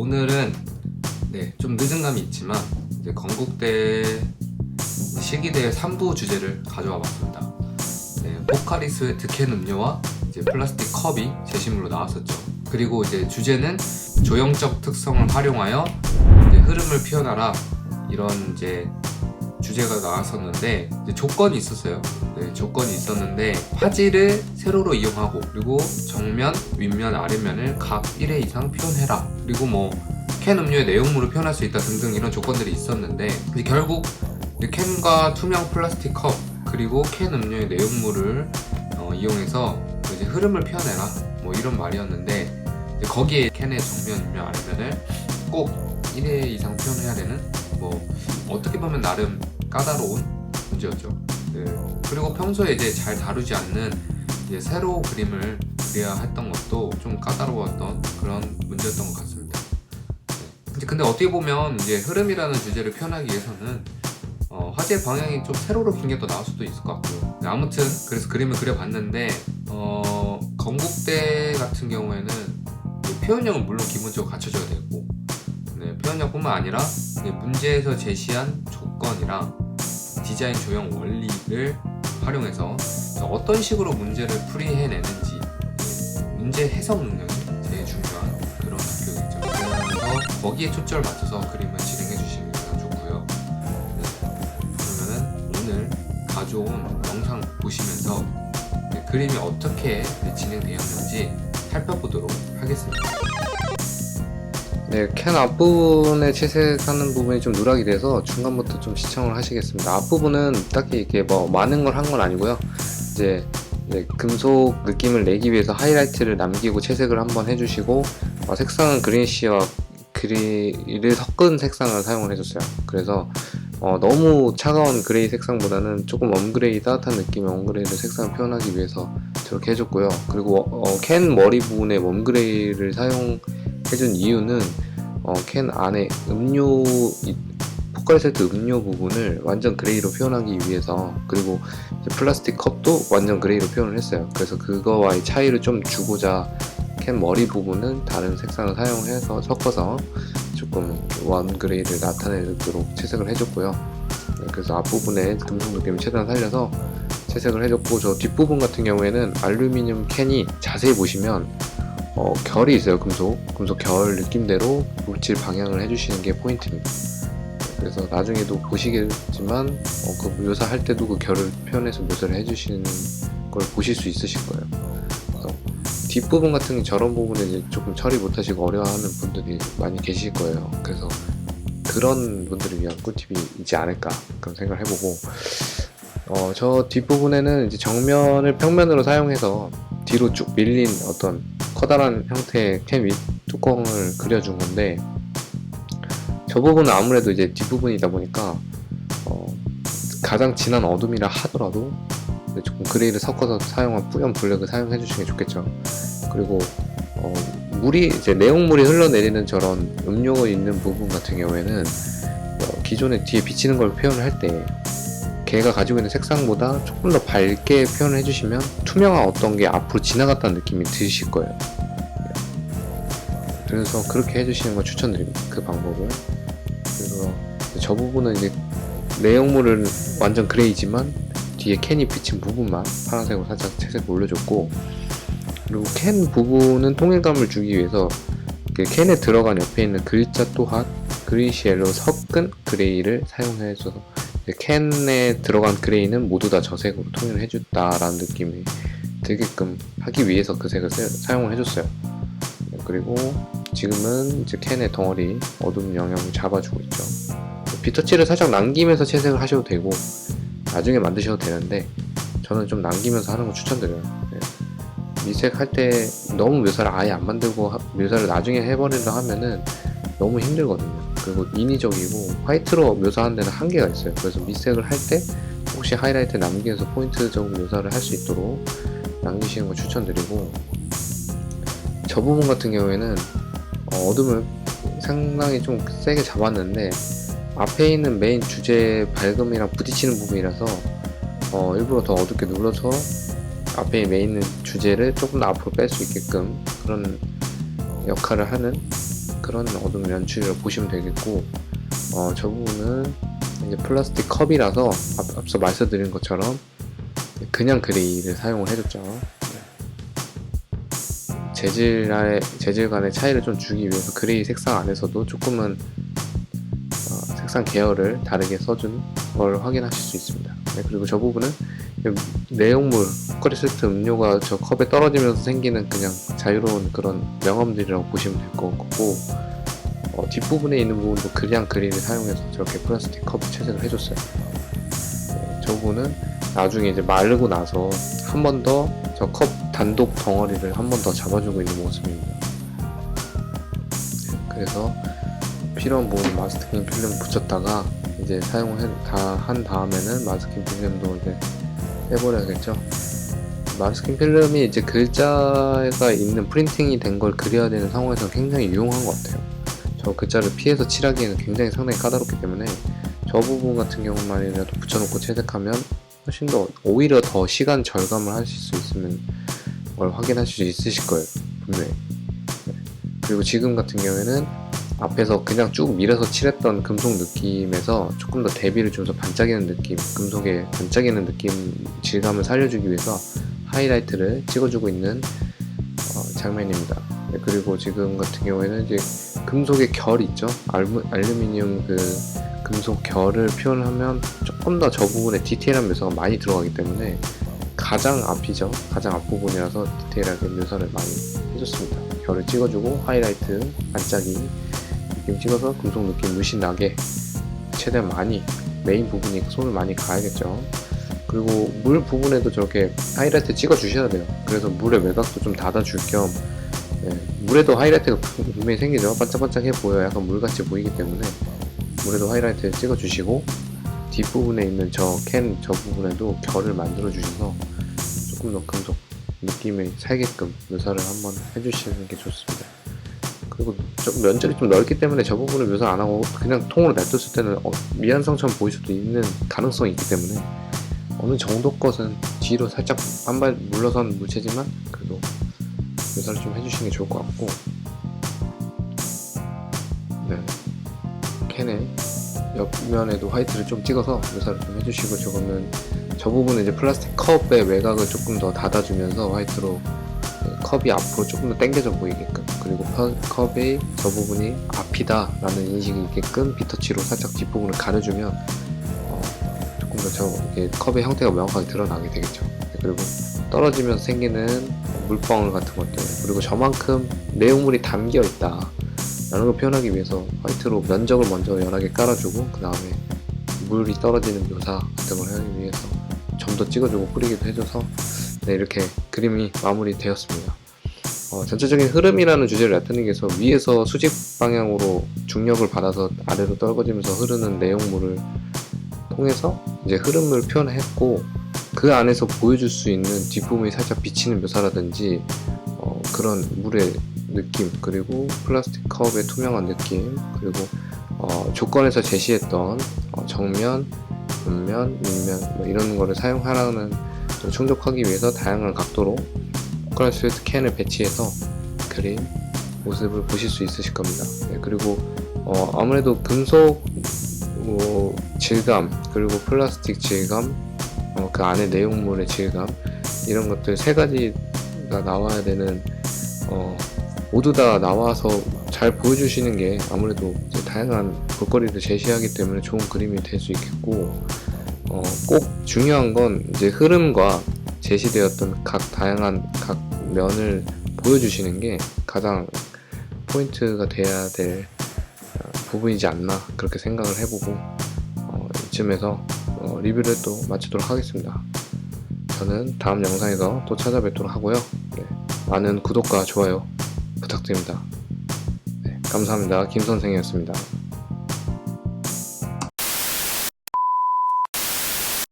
오늘은 네 좀 늦은 감이 있지만 이제 건국대 실기대회 3부 주제를 가져와 봤습니다. 네, 포카리 스웨트 캔 음료와 이제 플라스틱 컵이 제시물로 나왔었죠. 그리고 이제 주제는 조형적 특성을 활용하여 흐름을 피워나라 이런 이제 주제가 나왔었는데 조건이 있었어요. 네, 조건이 있었는데 화질을 세로로 이용하고 그리고 정면, 윗면, 아랫면을 각 1회 이상 표현해라. 그리고 뭐 캔 음료의 내용물을 표현할 수 있다 등등 이런 조건들이 있었는데 결국 캔과 투명 플라스틱 컵 그리고 캔 음료의 내용물을 어, 이용해서 이제 흐름을 표현해라 뭐 이런 말이었는데 거기에 캔의 정면, 윗면, 아랫면을 꼭 1회 이상 표현해야 되는 뭐 어떻게 보면 나름 까다로운 문제였죠. 네. 그리고 평소에 이제 잘 다루지 않는 이제 세로 그림을 그려야 했던 것도 좀 까다로웠던 그런 문제였던 것 같습니다. 네. 이제 근데 어떻게 보면 이제 흐름이라는 주제를 표현하기 위해서는 어, 화제 방향이 좀 세로로 긴 게 더 나올 수도 있을 것 같고요. 네, 아무튼 그래서 그림을 그려봤는데 어, 건국대 같은 경우에는 이 표현력은 물론 기본적으로 갖춰져야 되고 네, 표현력뿐만 아니라 문제에서 제시한 조건이랑 디자인 조형 원리를 활용해서 어떤 식으로 문제를 풀이해내는지 네, 문제 해석 능력이 거기에 초점을 맞춰서 그림을 진행해 주시면 좋고요. 네, 그러면은 오늘 가져온 영상 보시면서 네, 그림이 어떻게 네, 진행되었는지 살펴보도록 하겠습니다. 네, 캔 앞부분에 채색하는 부분이 좀 누락이 돼서 중간부터 좀 시청을 하시겠습니다. 앞부분은 딱히 이렇게 뭐 많은 걸 한 건 아니고요. 이제, 이제 금속 느낌을 내기 위해서 하이라이트를 남기고 채색을 한번 해주시고 어, 색상은 그린시와 그레이를 섞은 색상을 사용을 해줬어요. 그래서 어, 너무 차가운 그레이 색상보다는 조금 웜그레이 따뜻한 느낌의 웜그레이를 색상을 표현하기 위해서 저렇게 해줬고요. 그리고 어, 캔 머리 부분에 웜그레이를 사용해준 이유는 어, 캔 안에 음료 이 포카리 세트 음료 부분을 완전 그레이로 표현하기 위해서 그리고 플라스틱 컵도 완전 그레이로 표현을 했어요. 그래서 그거와의 차이를 좀 주고자 캔 머리 부분은 다른 색상을 사용해서 섞어서 조금 원 그레이를 나타내도록 채색을 해줬고요. 네, 그래서 앞부분에 금속 느낌을 최대한 살려서 채색을 해줬고 저 뒷부분 같은 경우에는 알루미늄 캔이 자세히 보시면 어, 결이 있어요 금속 금속 결 느낌대로 물질 방향을 해주시는 게 포인트입니다. 그래서 나중에도 보시겠지만 어, 그 묘사할 때도 그 결을 표현해서 묘사를 해주시는 걸 보실 수 있으실 거예요. 뒷부분 같은 게 저런 부분에 이제 조금 처리 못하시고 어려워하는 분들이 많이 계실 거예요. 그래서 그런 분들을 위한 꿀팁이 있지 않을까 그런 생각을 해보고 어, 저 뒷부분에는 이제 정면을 평면으로 사용해서 뒤로 쭉 밀린 어떤 커다란 형태의 캔 윗 뚜껑을 그려준 건데 저 부분은 아무래도 이제 뒷부분이다 보니까 어, 가장 진한 어둠이라 하더라도 조금 그레이를 섞어서 사용한 뿌연 블랙을 사용해 주시는 게 좋겠죠. 그리고 어, 물이 이제 내용물이 흘러내리는 저런 음료 있는 부분 같은 경우에는 어, 기존에 뒤에 비치는 걸 표현을 할 때 걔가 가지고 있는 색상보다 조금 더 밝게 표현을 해주시면 투명한 어떤 게 앞으로 지나갔다는 느낌이 드실 거예요. 그래서 그렇게 해주시는 걸 추천드립니다. 그 방법을. 그래서 저 부분은 이제 내용물은 완전 그레이지만 뒤에 캔이 비친 부분만 파란색으로 살짝 채색 올려줬고 그리고 캔 부분은 통일감을 주기 위해서 그 캔에 들어간 옆에 있는 글자 또한 그리시엘로 섞은 그레이를 사용해서 캔에 들어간 그레이는 모두 다 저색으로 통일을 해줬다라는 느낌이 들게끔 하기 위해서 그 색을 사- 사용을 해줬어요. 네, 그리고 지금은 이제 캔의 덩어리 어둠 영역을 잡아주고 있죠. 빗터치를 살짝 남기면서 채색을 하셔도 되고 나중에 만드셔도 되는데 저는 좀 남기면서 하는 거 추천드려요. 네. 미색 할 때 너무 묘사를 아예 안 만들고 하- 묘사를 나중에 해버린다 하면은 너무 힘들거든요. 그리고 인위적이고 화이트로 묘사하는 데는 한계가 있어요. 그래서 미색을 할 때 혹시 하이라이트 남기면서 포인트적인 묘사를 할 수 있도록 남기시는 거 추천드리고 저 부분 같은 경우에는 어, 어둠을 상당히 좀 세게 잡았는데 앞에 있는 메인 주제 밝음이랑 부딪히는 부분이라서 어, 일부러 더 어둡게 눌러서 앞에 메인 있는 주제를 조금 더 앞으로 뺄 수 있게끔 그런 역할을 하는 그런 어둠 연출이라고 보시면 되겠고 어, 저 부분은 이제 플라스틱 컵이라서 앞, 앞서 말씀드린 것처럼 그냥 그레이를 사용을 해줬죠. 재질의 재질 간의 차이를 좀 주기 위해서 그레이 색상 안에서도 조금은 어, 색상 계열을 다르게 써준 걸 확인하실 수 있습니다. 네, 그리고 저 부분은 내용물, 포카리 스웨트 음료가 저 컵에 떨어지면서 생기는 그냥 자유로운 그런 명암들이라고 보시면 될 것 같고 어, 뒷부분에 있는 부분도 그냥 그릴을 사용해서 저렇게 플라스틱 컵을 채색을 해줬어요. 네, 저 부분은 나중에 이제 마르고 나서 한 번 더 저 컵 단독 덩어리를 한 번 더 잡아주고 있는 모습입니다. 그래서 필요한 부분 마스킹 필름 붙였다가 이제 사용을 다한 다음에는 마스킹 필름도 이제 빼버려야겠죠. 마스킹 필름이 이제 글자가 있는 프린팅이 된 걸 그려야 되는 상황에서 굉장히 유용한 것 같아요. 저 글자를 피해서 칠하기에는 굉장히 상당히 까다롭기 때문에 저 부분 같은 경우만이라도 붙여놓고 채색하면 훨씬 더 오히려 더 시간 절감을 하실 수 있는 걸 확인하실 수 있으실 거예요 분명히 네. 그리고 지금 같은 경우에는 앞에서 그냥 쭉 밀어서 칠했던 금속 느낌에서 조금 더 대비를 주면서 반짝이는 느낌 금속의 반짝이는 느낌 질감을 살려주기 위해서 하이라이트를 찍어주고 있는 어, 장면입니다 네, 그리고 지금 같은 경우에는 이제 금속의 결 있죠 알루, 알루미늄 그 금속 결을 표현하면 조금 더 저 부분에 디테일한 묘사가 많이 들어가기 때문에 가장 앞이죠. 가장 앞부분이라서 디테일하게 묘사를 많이 해줬습니다. 결을 찍어주고 하이라이트, 반짝이 느낌 찍어서 금속 느낌 무신 나게 최대한 많이 메인 부분이 손을 많이 가야겠죠. 그리고 물 부분에도 저렇게 하이라이트 찍어 주셔야 돼요. 그래서 물의 외곽도 좀 닫아 줄 겸 네, 물에도 하이라이트가 분명히 생기죠. 반짝반짝해 보여 약간 물같이 보이기 때문에 물에도 하이라이트를 찍어 주시고 뒷부분에 있는 저 캔 저 부분에도 결을 만들어 주셔서 조금 더 금속 느낌이 살게끔 묘사를 한번 해주시는 게 좋습니다. 그리고 좀 면적이 좀 넓기 때문에 저 부분을 묘사 안 하고 그냥 통으로 냅뒀을 때는 어, 미완성처럼 보일 수도 있는 가능성이 있기 때문에 어느 정도 것은 뒤로 살짝 한 발 물러선 물체지만 그래도 묘사를 좀 해주시는 게 좋을 것 같고. 네. 캔에 옆면에도 화이트를 좀 찍어서 묘사를 좀 해주시고 저거는 저 부분은 이제 플라스틱 컵의 외곽을 조금 더 닫아주면서 화이트로 네, 컵이 앞으로 조금 더 당겨져 보이게끔 그리고 퍼- 컵의 저 부분이 앞이다 라는 인식이 있게끔 비터치로 살짝 뒷부분을 가려주면 어, 조금 더 저 컵의 형태가 명확하게 드러나게 되겠죠 네, 그리고 떨어지면서 생기는 물방울 같은 것들 그리고 저만큼 내용물이 담겨 있다 라는 걸 표현하기 위해서 화이트로 면적을 먼저 연하게 깔아주고 그 다음에 물이 떨어지는 묘사 같은 걸 하기 위해서 점도 찍어주고 뿌리기도 해줘서 네, 이렇게 그림이 마무리되었습니다. 어, 전체적인 흐름이라는 주제를 나타내기 위해서 위에서 수직 방향으로 중력을 받아서 아래로 떨궈지면서 흐르는 내용물을 통해서 이제 흐름을 표현했고 그 안에서 보여줄 수 있는 뒷부분이 살짝 비치는 묘사라든지 어, 그런 물의 느낌 그리고 플라스틱 컵의 투명한 느낌 그리고 어, 조건에서 제시했던 어, 정면, 옆면, 밑면 뭐 이런 거를 사용하라는 걸 충족하기 위해서 다양한 각도로 스웨트 캔을 배치해서 그린 모습을 보실 수 있으실 겁니다. 네, 그리고 어, 아무래도 금속 어, 질감 그리고 플라스틱 질감 어, 그 안에 내용물의 질감 이런 것들 세 가지가 나와야 되는 어, 모두 다 나와서 잘 보여주시는 게 아무래도 다양한 볼거리를 제시하기 때문에 좋은 그림이 될 수 있겠고 어, 꼭 중요한 건 이제 흐름과 제시되었던 각 다양한 각 면을 보여주시는 게 가장 포인트가 돼야 될 어, 부분이지 않나 그렇게 생각을 해보고 어, 이쯤에서 어, 리뷰를 또 마치도록 하겠습니다. 저는 다음 영상에서 또 찾아뵙도록 하고요. 네, 많은 구독과 좋아요 부탁드립니다. 네, 감사합니다. 김 선생이었습니다.